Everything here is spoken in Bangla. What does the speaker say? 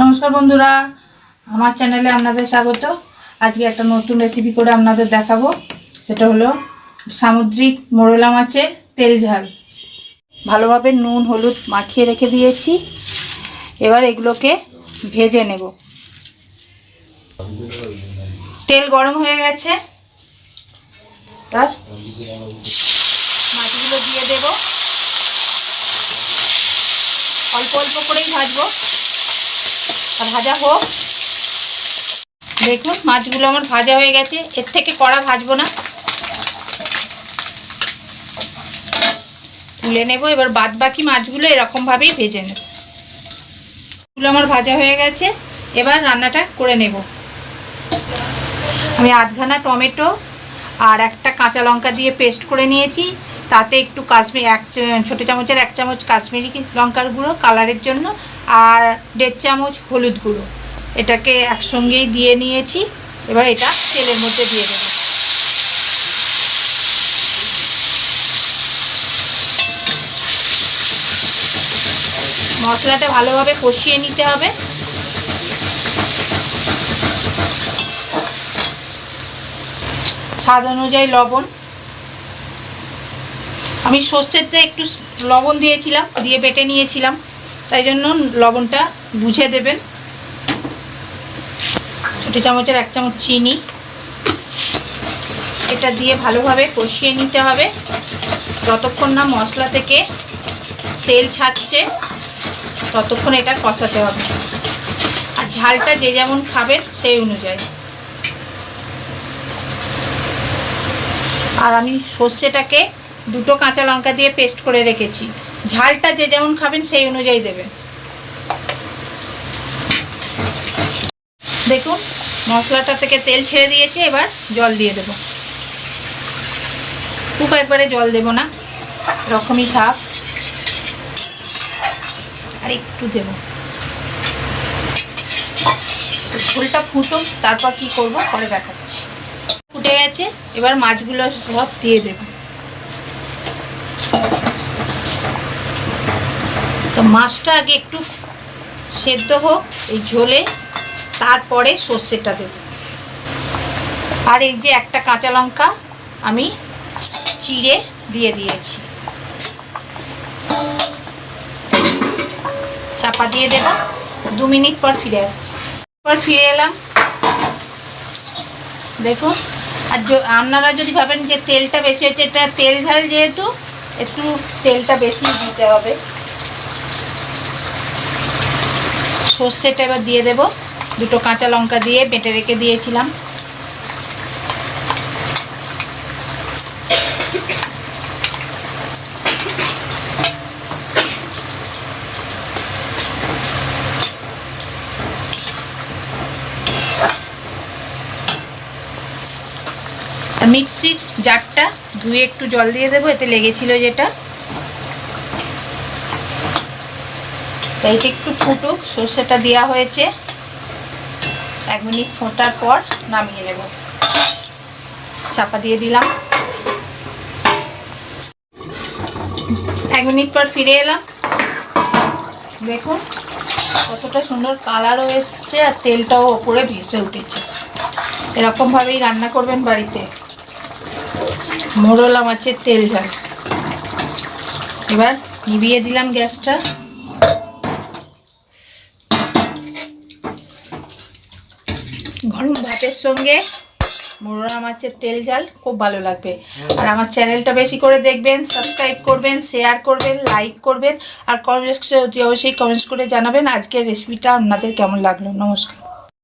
নমস্কার বন্ধুরা, আমার চ্যানেলে আপনাদের স্বাগত। আজকে একটা নতুন রেসিপি করে আপনাদের দেখাবো। সেটা হলো সামুদ্রিক মোরলা মাছের তেল ঝাল। ভালোভাবে নুন, হলুদ মাখিয়ে রেখে দিয়েছি। এবার এগুলোকে ভেজে নেব। তেল গরম হয়ে গেছে। এবার মাছগুলো দিয়ে দেব। অল্প অল্প করেই ভাজবো। ভাজা হোক। দেখুন, মাছগুলো আমার ভাজা হয়ে গেছে। এর থেকে কড়া ভাজবো না। তুলে নেব। এবার বাদ বাকি মাছগুলো এরকমভাবেই ভেজে নেব। এগুলো আমার ভাজা হয়ে গেছে। এবার রান্নাটা করে নেব। আমি আধখানা টমেটো আর একটা কাঁচা লঙ্কা দিয়ে পেস্ট করে নিয়েছি। তাতে একটু কাশ্মীর, এক ছোটো চামচের এক চামচ কাশ্মীরি লঙ্কার গুঁড়ো কালারের জন্য আর দেড় চামচ হলুদ গুঁড়ো। এটাকে একসঙ্গেই দিয়ে নিয়েছি, এবার এটা তেলের মধ্যে দিয়ে দেবো। মশলাটা ভালোভাবে কষিয়ে নিতে হবে। স্বাদ অনুযায়ী লবণ। আমি সর্ষেতে একটু লবণ দিয়েছিলাম, দিয়ে বেটে নিয়েছিলাম। তাই জন্য লবণটা বুঝে দেবেন। ছোটো চামচের এক চামচ চিনি। এটা দিয়ে ভালোভাবে কষিয়ে নিতে হবে। যতক্ষণ না মশলা থেকে তেল ছাড়ছে, ততক্ষণ এটা কষাতে হবে। আর ঝালটা যে যেমন খাবেন, সেই অনুযায়ী। আর আমি সর্ষেটাকে দুটো কাঁচা লঙ্কা দিয়ে পেস্ট করে রেখেছি। ঝালটা যে যেমন খাবেন সেই অনুযায়ী দেবেন দেখুন, মশলাটা থেকে তেল ছেড়ে দিয়েছে, এবার জল দিয়ে দেবো। খুব একবারে জল দেব না রকমই থাক। আর একটু দেব। ঝোলটা ফুটুক, তারপর কি করব, পরে দেখাচ্ছি। ফুটে গেছে, এবার মাছগুলো সব দিয়ে দেব। তো মাছটা আগে একটু সেদ্ধ হোক, এই ঝোলে, তারপরে সর্ষেটা দেব। আর এই যে একটা কাঁচা লঙ্কা আমি চিড়ে দিয়ে দিয়েছি। চাপা দিয়ে দেব, দু মিনিট পর ফিরে আসছি। পর ফিরে এলাম। দেখুন, আর আপনারা যদি ভাবেন যে তেলটা বেশি হচ্ছে এটা তেল ঝাল যেহেতু, একটু তেলটা বেশি দিতে হবে। সর্ষেটা এবার দিয়ে দেব। দুটো কাঁচা লঙ্কা দিয়ে বেটে রেখে দিয়েছিলাম। মিক্সির জারটা ধুয়ে একটু জল দিয়ে দেবো, এতে লেগেছিল যেটা। তাই এটা একটু ফুটুক, সর্ষেটা দেওয়া হয়েছে। এক মিনিট ফোটার পর নামিয়ে নেব। চাপা দিয়ে দিলাম। এক মিনিট পর ফিরে এলাম। দেখুন, কতটা সুন্দর কালারও এসছে আর তেলটাও ওপরে ভেসে উঠেছে। এরকমভাবেই রান্না করবেন বাড়িতে। মোরলা মাছের তেল ঝাল। এবার নিভিয়ে দিলাম গ্যাসটা। গরম ভাতের সঙ্গে মোরলা মাছের তেল জাল, খুব ভালো লাগবে। আর আমার চ্যানেলটা বেশি করে দেখবেন সাবস্ক্রাইব করবেন শেয়ার করবেন লাইক করবেন, আর কমেন্টস অতি অবশ্যই কমেন্টস করে জানাবেন। আজকের রেসিপিটা আপনাদের কেমন লাগল? নমস্কার।